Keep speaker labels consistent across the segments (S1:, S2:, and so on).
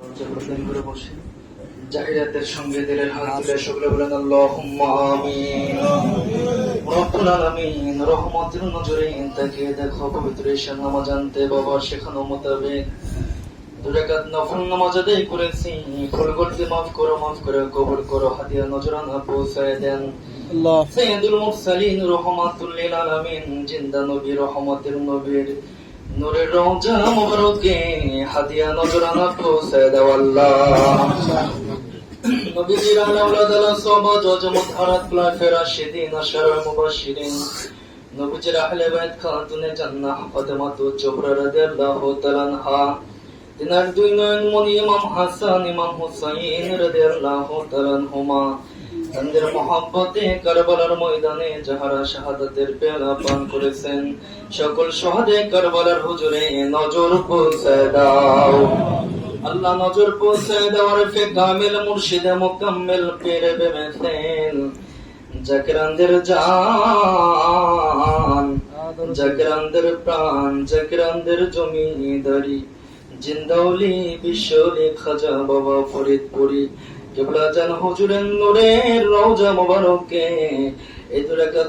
S1: লজ্জাবর্ধন করে বসে। জাহিরাতের সঙ্গে দিলের হাত তুলে সকলে বলেন আল্লাহুম্মা আমিন। রব্বুল আলামিন রহমতের নজরে তাকিয়ে দেখো পবিত্র ঈশান নামাজ আনতে বাবা শেখানো মোতাবেক। দুরাকাত নফল নামাজ আদায় করেছি। ভুল করতে মাফ করো মাফ করে কবুল করো। হাদিয়া নজরানা পৌঁছায় দেন সৈয়দুল মুরসালিন রহমাতুল লিল আলামিন। জিন্দা নবী রহমতের নবীর নূরের রওজা মুবারকে, হাদিয়া নজরানা পৌঁছায় দাও আল্লাহ। নবীজির আলা আওলাদ আলা সাহাবা জজমত হারাত খোলাফে রাশিদিন আশারা মুবাশশিরিন নবীজির আহলে বাইত খাতুনে জান্নাহ ফাতেমা তু জোহরা রাদিয়াল্লাহু তাআলা আনহা। তিনার দুই নয়ন মনি ইমাম হাসান, ইমাম হুসাইন রাদিয়াল্লাহু তাআলা আনহুমা। তাদের মহাব্বতে কারবালার ময়দানে যাহারা শাহাদাতের পেয়ালা পান করেছেন, সকল সহাদে কারবালার হুজুরে নজর পৌঁছায় দাও। আল্লাহ নজর পৌঁছায় দেওয়ার ফে মুর্শিদে মুকাম্মিল পেরে জাকরানদের জান প্রাণ জমিদারি। জিন্দাউলি বিশ্বলি খাজা বাবা ফরিদপুরি হুজুরের নূরের রওজা এই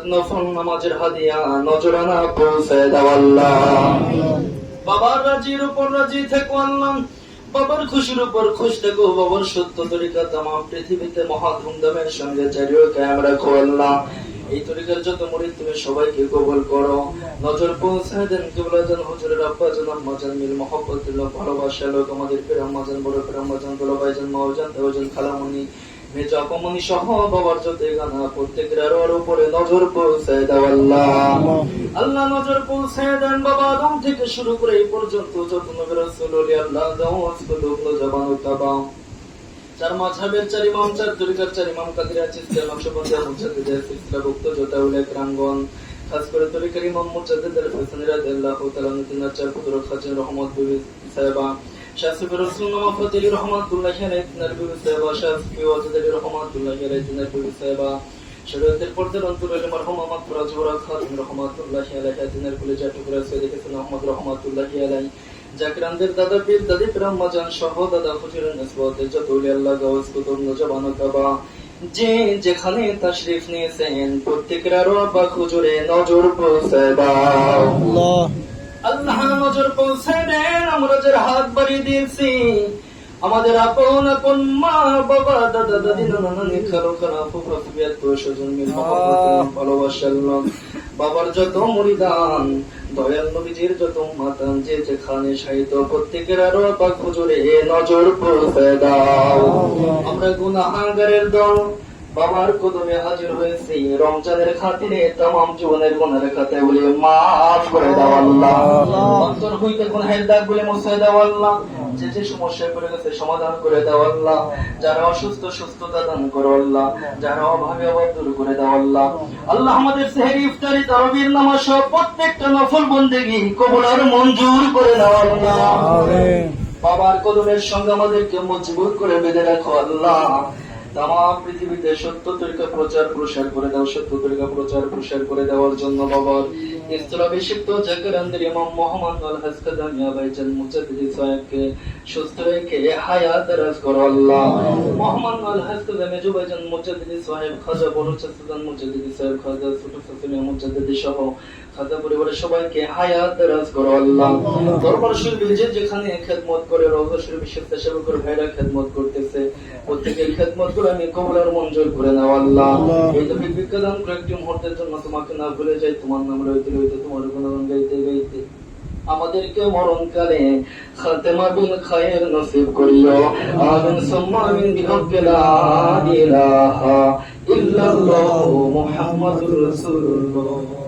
S1: নফল নামাজের হাদিয়া নজরানা পৌঁছে দাও আল্লাহ। বাবার রাজির উপর রাজি থেকো আল্লাহ। বাবার খুশির উপর খুশ থেকো। বাবার সত্য তরিকা তাম পৃথিবীতে মহা ধুমধামের সঙ্গে চারিও ক্যামেরা খোয়াল্লাহ এই তরিকার যত মুরিদ তুমি সবাইকে কবুল করো। নজর পৌঁছায় দেন কেবলাজান হুজুরের আব্বা জান আম্মা জান মিল মহব্বতুল্লাহ ভালোবাসা লোক আমাদের ফের আম্মা জান বড় ফের আম্মা জান বড় ভাই জান মাও জান দেও খালামণি মেজ অপমনি সহ বাবার যত গানা প্রত্যেকের আরও আরও উপরে নজর পৌঁছায় দাও আল্লাহ। আল্লাহ নজর পৌঁছায় দেন বাবা আদম থেকে শুরু করে এই পর্যন্ত যত নবী রাসূল আল্লাহ দাওয়াত কুলুব জবান তাবাম চার মাঝহের চার ইমাম চার তরিকার চার ইমাম কাদের আছে চার নকশবন্দি মুজাদ্দিদের সিলসিলা ভুক্ত জোটা উল্লেখ রাঙ্গন খাস করে তরিকার ইমাম মুজাদ্দিদ আল ফিসানি রাদিয়াল্লাহু তাআলা নতুন চার পুত্র খাজিন রহমত বিবি সাহেবা শাসিব রসুল নামা ফতিলি রহমাতুল্লাহ আলাইহি তিনার বিবি সাহেবা শাসফি ওয়াজদালি রহমাতুল্লাহ আলাইহি তিনার বিবি সাহেবা। শরীয়তের পর্দার অন্তরে মরহুম খাতুন রহমাতুল্লাহ আলাইহি কলেজা টুকরা সৈয়দ হাসান আহমদ রহমাতুল্লাহ আলাইহি। জাকিরানদের দাদা পীর দাদি জান সহ দাদা হুজুরের নিসবতে আল্লাহ কুতুব নজবান যে যেখানে তাশরিফ নিয়েছেন প্রত্যেকের হুজুরে নজর দাও।
S2: আল্লাহ।
S1: নজর পৌঁছায় দেন আমরা হাত বাড়িয়ে দিয়েছি। আমাদের আপন আপন মা বাবা দাদা দাদি নানা নানি খালো আত্মীয় স্বজন ভালোবাসার লোক। বাবার যত মরিদান দয়াল নবীজির যত মাতান যে যেখানে সাহিত্য প্রত্যেকের আরও পাক হুজুরে নজর পৌঁছায় দাও। আমরা গুনাহাগারের দল বাবার কদমে হাজির হয়েছি। রমজানের খাতিরে তাম জীবনের গুণের খাতে বলে মাফ করে দাও আল্লাহ। অন্তর হইতে গুনাহের দাগ বলে মুছে দাও আল্লাহ। যে যে সমস্যায় পড়ে গেছে সমাধান করে দাও আল্লাহ। যারা অসুস্থ সুস্থতা দান করো আল্লাহ। যারা অভাবে অভাব দূর করে দাও আল্লাহ। আল্লাহ আমাদের সেহেরি ইফতারি তারাবির নামাজ সহ প্রত্যেকটা নফল বন্দেগি কবুল আর মঞ্জুর করে দাও আল্লাহ। বাবার কদমের সঙ্গে আমাদেরকে মজবুত করে বেঁধে রাখো আল্লাহ। করে করে করো পরিবারের সবাইকে হায়াত করো শরীফে যেখানে করে রওজা শরীফের স্বেচ্ছাসেবকের ভাইরা খেদমত করতেছে। প্রত্যেকের খেদমত করে আমি কবুল আর মঞ্জুর করে নাও আল্লাহ। এই তো বিজ্ঞান একটি মুহূর্তের জন্য তোমাকে না ভুলে যাই তোমার নাম রইতে রইতে তোমার গুণগান গাইতে গাইতে। আমাদেরকে মরণকালে খাতেমা বিল খায়ের নসিব করিও। আমিন সুম্মা আমিন বিহক লা ইলাহা ইল্লাল্লাহু মুহাম্মাদুর রাসূলুল্লাহ।